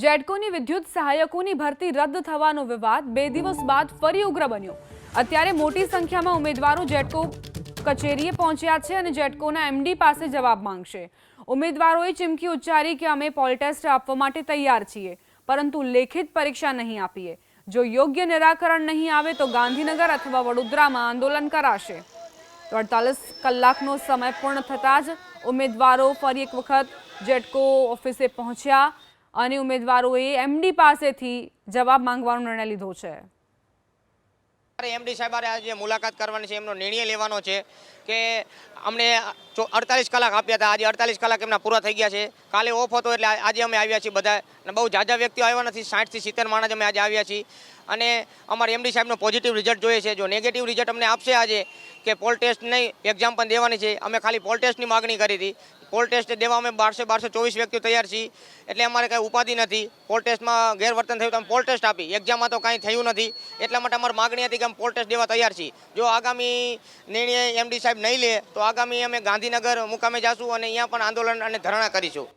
જેડકોની વિદ્યુત સહાયકોની ભરતી રદ થવાનો વિવાદ બે દિવસ બાદ ફરી ઉગ્ર બન્યો. અત્યારે મોટી સંખ્યામાં ઉમેદવારો જેટકો કચેરીએ પહોંચ્યા છે અને જેટકોના એમડી પાસે જવાબ માંગશે. ઉમેદવારોએ ચીમકી ઉચ્ચારી કે અમે પોલ ટેસ્ટ આપવા માટે તૈયાર છીએ, પરંતુ લેખિત પરીક્ષા નહીં આપીએ. જો યોગ્ય નિરાકરણ નહીં આવે તો ગાંધીનગર અથવા વડોદરામાં આંદોલન કરાશે. તો અડતાલીસ કલાકનો સમય પૂર્ણ થતાં જ ઉમેદવારો ફરી એક વખત જેટકો ઓફિસે પહોંચ્યા. અને ઉમેદવારોએ એમડી પાસેથી જવાબ માંગવાનો નિર્ણય લીધો છે. એમડી સાહેબ આજે મુલાકાત કરવાની છે, એમનો નિર્ણય લેવાનો છે કે અમને અડતાલીસ કલાક આપ્યા હતા. આજે અડતાલીસ કલાક એમના પૂરા થઈ ગયા છે. કાલે ઓફ હતો એટલે આજે અમે આવ્યા છીએ બધા અને બહુ જાજા વ્યક્તિઓ આવ્યા નથી. સાઠથી સિત્તેર માણસ અમે આજે આવ્યા છીએ. અને અમારે એમડી સાહેબનો પોઝિટિવ રિઝલ્ટ જોઈએ છે. જો નેગેટિવ રિઝલ્ટ અમને આપશે આજે કે પોલ ટેસ્ટ નહીં એક્ઝામ પણ દેવાની છે. અમે ખાલી પોલ ટેસ્ટની માગણી કરી હતી. પોલ ટેસ્ટ દેવા અમે બારસો બારસો ચોવીસ વ્યક્તિઓ તૈયાર છીએ. એટલે અમારે કાંઈ ઉપાધિ નથી. પોલ ટેસ્ટમાં ગેરવર્તન થયું તો અમે પોલ ટેસ્ટ આપી. એક્ઝામમાં તો કાંઈ થયું નથી. એટલા માટે અમારી માગણી હતી કે અમે પોલ ટેસ્ટ દેવા તૈયાર છીએ. જો આગામી નિર્ણય એમડી સાહેબ નહીં લે, તો આગામી અમે ગાંધીનગર મુકામે જાશું અને અહીંયા પણ આંદોલન અને ધરણા કરીશું.